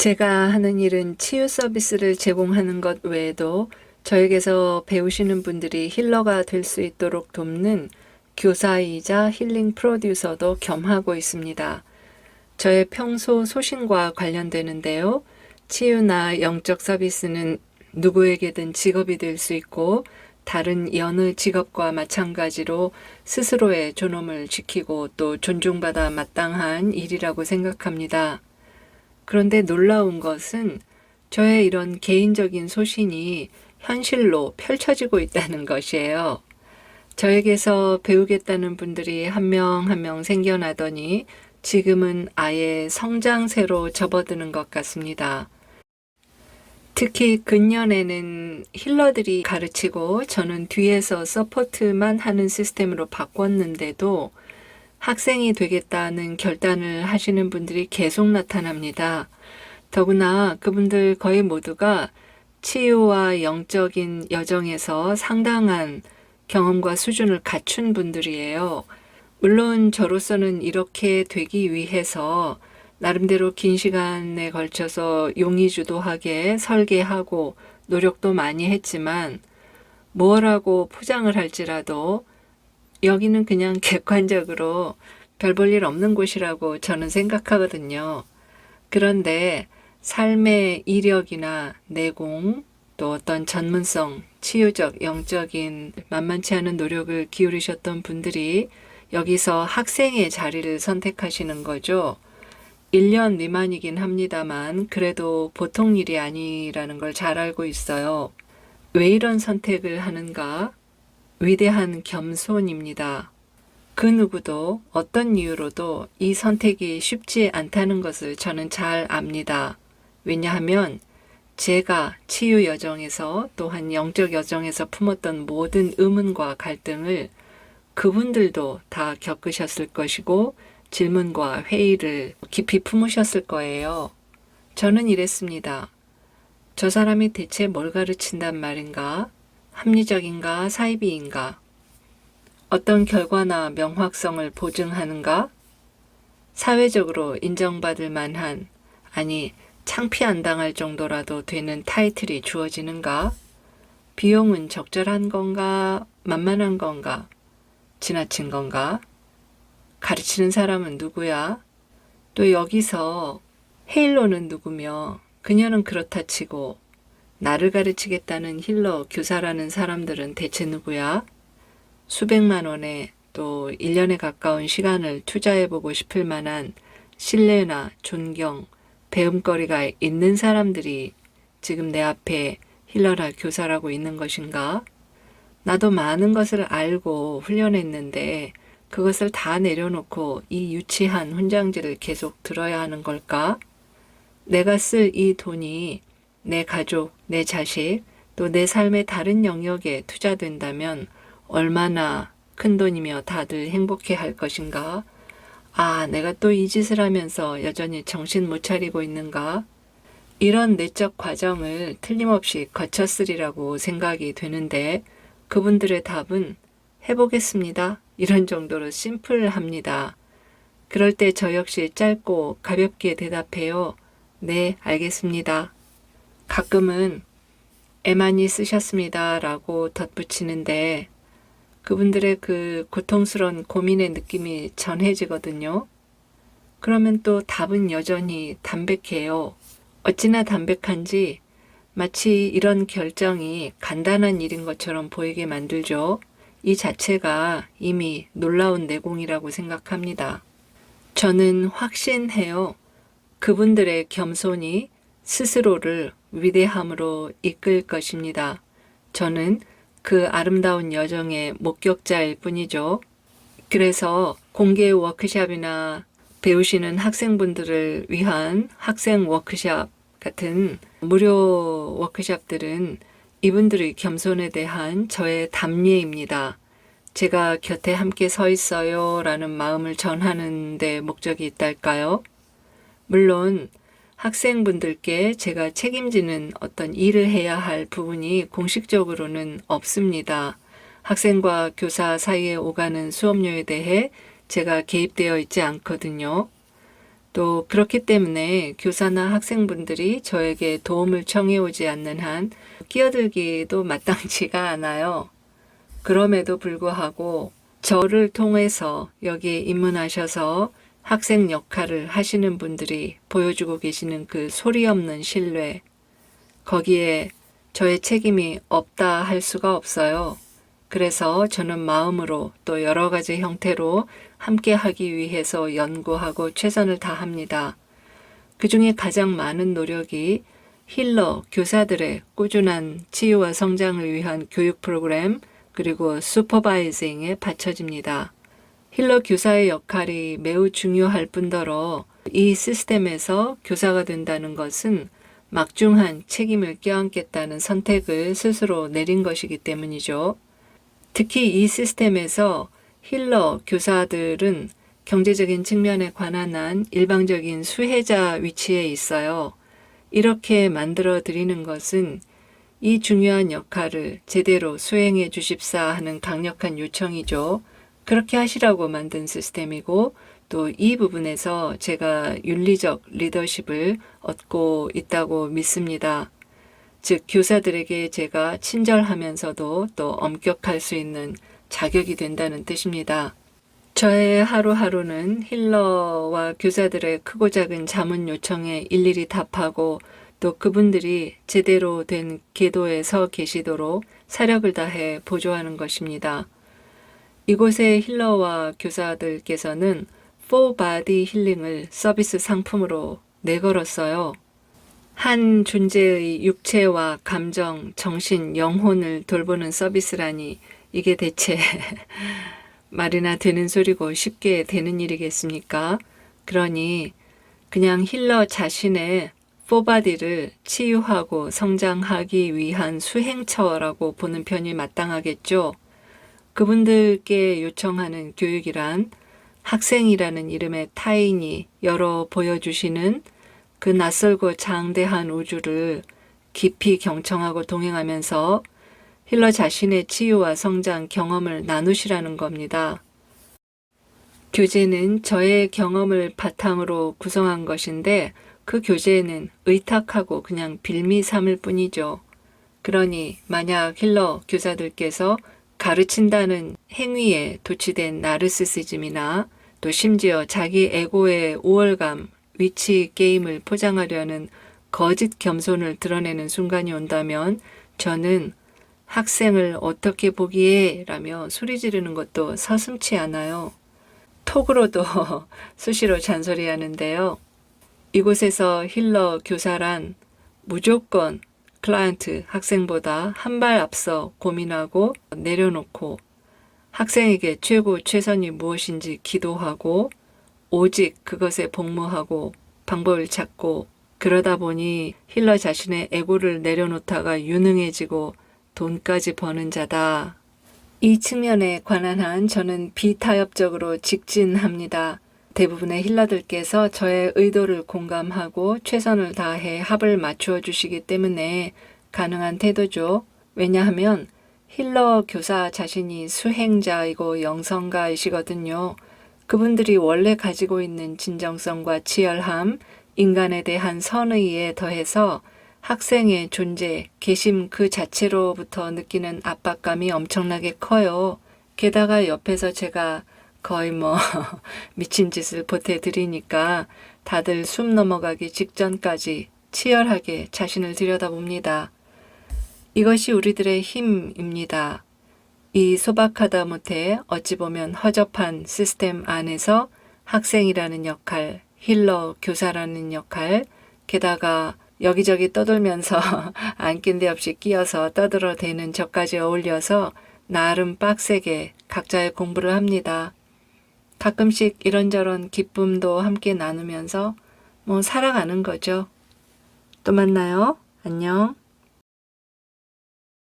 제가 하는 일은 치유 서비스를 제공하는 것 외에도 저에게서 배우시는 분들이 힐러가 될 수 있도록 돕는 교사이자 힐링 프로듀서도 겸하고 있습니다. 저의 평소 소신과 관련되는데요. 치유나 영적 서비스는 누구에게든 직업이 될 수 있고 다른 여느 직업과 마찬가지로 스스로의 존엄을 지키고 또 존중받아 마땅한 일이라고 생각합니다. 그런데 놀라운 것은 저의 이런 개인적인 소신이 현실로 펼쳐지고 있다는 것이에요. 저에게서 배우겠다는 분들이 한명 한 명 생겨나더니 지금은 아예 성장세로 접어드는 것 같습니다. 특히 근년에는 힐러들이 가르치고 저는 뒤에서 서포트만 하는 시스템으로 바꿨는데도 학생이 되겠다는 결단을 하시는 분들이 계속 나타납니다. 더구나 그분들 거의 모두가 치유와 영적인 여정에서 상당한 경험과 수준을 갖춘 분들이에요. 물론 저로서는 이렇게 되기 위해서 나름대로 긴 시간에 걸쳐서 용의주도하게 설계하고 노력도 많이 했지만 뭐라고 포장을 할지라도 여기는 그냥 객관적으로 별 볼 일 없는 곳이라고 저는 생각하거든요. 그런데 삶의 이력이나 내공, 또 어떤 전문성, 치유적, 영적인 만만치 않은 노력을 기울이셨던 분들이 여기서 학생의 자리를 선택하시는 거죠. 1년 미만이긴 합니다만 그래도 보통 일이 아니라는 걸 잘 알고 있어요. 왜 이런 선택을 하는가? 위대한 겸손입니다. 그 누구도 어떤 이유로도 이 선택이 쉽지 않다는 것을 저는 잘 압니다. 왜냐하면 제가 치유 여정에서 또한 영적 여정에서 품었던 모든 의문과 갈등을 그분들도 다 겪으셨을 것이고 질문과 회의를 깊이 품으셨을 거예요. 저는 이랬습니다. 저 사람이 대체 뭘 가르친단 말인가? 합리적인가? 사이비인가? 어떤 결과나 명확성을 보증하는가? 사회적으로 인정받을 만한, 아니, 창피 안 당할 정도라도 되는 타이틀이 주어지는가? 비용은 적절한 건가? 만만한 건가? 지나친 건가? 가르치는 사람은 누구야? 또 여기서 헤일로는 누구며 그녀는 그렇다 치고 나를 가르치겠다는 힐러 교사라는 사람들은 대체 누구야? 수백만 원에 또 1년에 가까운 시간을 투자해보고 싶을 만한 신뢰나 존경, 배움거리가 있는 사람들이 지금 내 앞에 힐러라 교사라고 있는 것인가? 나도 많은 것을 알고 훈련했는데 그것을 다 내려놓고 이 유치한 훈장지를 계속 들어야 하는 걸까? 내가 쓸 이 돈이 내 가족, 내 자식, 또 내 삶의 다른 영역에 투자된다면 얼마나 큰 돈이며 다들 행복해 할 것인가? 아, 내가 또 이 짓을 하면서 여전히 정신 못 차리고 있는가? 이런 내적 과정을 틀림없이 거쳤으리라고 생각이 되는데 그분들의 답은 해보겠습니다. 이런 정도로 심플합니다. 그럴 때 저 역시 짧고 가볍게 대답해요. 네, 알겠습니다. 가끔은 애만이 쓰셨습니다. 라고 덧붙이는데 그분들의 그 고통스러운 고민의 느낌이 전해지거든요. 그러면 또 답은 여전히 담백해요. 어찌나 담백한지 마치 이런 결정이 간단한 일인 것처럼 보이게 만들죠. 이 자체가 이미 놀라운 내공이라고 생각합니다. 저는 확신해요. 그분들의 겸손이 스스로를 위대함으로 이끌 것입니다. 저는 그 아름다운 여정의 목격자일 뿐이죠. 그래서 공개 워크샵이나 배우시는 학생분들을 위한 학생 워크샵 같은 무료 워크샵들은 이분들의 겸손에 대한 저의 담례입니다. 제가 곁에 함께 서 있어요 라는 마음을 전하는 데 목적이 있달까요? 물론 학생분들께 제가 책임지는 어떤 일을 해야 할 부분이 공식적으로는 없습니다. 학생과 교사 사이에 오가는 수업료에 대해 제가 개입되어 있지 않거든요. 또 그렇기 때문에 교사나 학생분들이 저에게 도움을 청해 오지 않는 한 끼어들기도 마땅치가 않아요. 그럼에도 불구하고 저를 통해서 여기에 입문하셔서 학생 역할을 하시는 분들이 보여주고 계시는 그 소리 없는 신뢰, 거기에 저의 책임이 없다 할 수가 없어요. 그래서 저는 마음으로 또 여러 가지 형태로 함께 하기 위해서 연구하고 최선을 다합니다. 그 중에 가장 많은 노력이 힐러 교사들의 꾸준한 치유와 성장을 위한 교육 프로그램 그리고 슈퍼바이징에 바쳐집니다. 힐러 교사의 역할이 매우 중요할 뿐더러 이 시스템에서 교사가 된다는 것은 막중한 책임을 껴안겠다는 선택을 스스로 내린 것이기 때문이죠. 특히 이 시스템에서 힐러 교사들은 경제적인 측면에 관한 한 일방적인 수혜자 위치에 있어요. 이렇게 만들어 드리는 것은 이 중요한 역할을 제대로 수행해 주십사 하는 강력한 요청이죠. 그렇게 하시라고 만든 시스템이고 또 이 부분에서 제가 윤리적 리더십을 얻고 있다고 믿습니다. 즉, 교사들에게 제가 친절하면서도 또 엄격할 수 있는 자격이 된다는 뜻입니다. 저의 하루하루는 힐러와 교사들의 크고 작은 자문 요청에 일일이 답하고 또 그분들이 제대로 된 궤도에 서 계시도록 사력을 다해 보조하는 것입니다. 이곳의 힐러와 교사들께서는 4바디 힐링을 서비스 상품으로 내걸었어요. 한 존재의 육체와 감정, 정신, 영혼을 돌보는 서비스라니 이게 대체 말이나 되는 소리고 쉽게 되는 일이겠습니까? 그러니 그냥 힐러 자신의 포바디를 치유하고 성장하기 위한 수행처라고 보는 편이 마땅하겠죠. 그분들께 요청하는 교육이란 학생이라는 이름의 타인이 열어 보여주시는 그 낯설고 장대한 우주를 깊이 경청하고 동행하면서 힐러 자신의 치유와 성장 경험을 나누시라는 겁니다. 교재는 저의 경험을 바탕으로 구성한 것인데 그 교재는 의탁하고 그냥 빌미 삼을 뿐이죠. 그러니 만약 힐러 교사들께서 가르친다는 행위에 도취된 나르시시즘이나 또 심지어 자기 에고의 우월감, 위치 게임을 포장하려는 거짓 겸손을 드러내는 순간이 온다면 저는 학생을 어떻게 보기에 라며 소리 지르는 것도 서슴치 않아요. 톡으로도 수시로 잔소리 하는데요. 이곳에서 힐러 교사란 무조건 클라이언트 학생보다 한 발 앞서 고민하고 내려놓고 학생에게 최고 최선이 무엇인지 기도하고 오직 그것에 복무하고 방법을 찾고 그러다 보니 힐러 자신의 에고를 내려놓다가 유능해지고 돈까지 버는 자다. 이 측면에 관한 한 저는 비타협적으로 직진합니다. 대부분의 힐러들께서 저의 의도를 공감하고 최선을 다해 합을 맞추어 주시기 때문에 가능한 태도죠. 왜냐하면 힐러 교사 자신이 수행자이고 영성가이시거든요. 그분들이 원래 가지고 있는 진정성과 치열함, 인간에 대한 선의에 더해서 학생의 존재, 계심 그 자체로부터 느끼는 압박감이 엄청나게 커요. 게다가 옆에서 제가 거의 뭐 미친 짓을 보태드리니까 다들 숨 넘어가기 직전까지 치열하게 자신을 들여다봅니다. 이것이 우리들의 힘입니다. 이 소박하다 못해 어찌 보면 허접한 시스템 안에서 학생이라는 역할, 힐러 교사라는 역할, 게다가 여기저기 떠돌면서 안낀 데 없이 끼어서 떠들어 대는 저까지 어울려서 나름 빡세게 각자의 공부를 합니다. 가끔씩 이런저런 기쁨도 함께 나누면서 뭐 살아가는 거죠. 또 만나요. 안녕.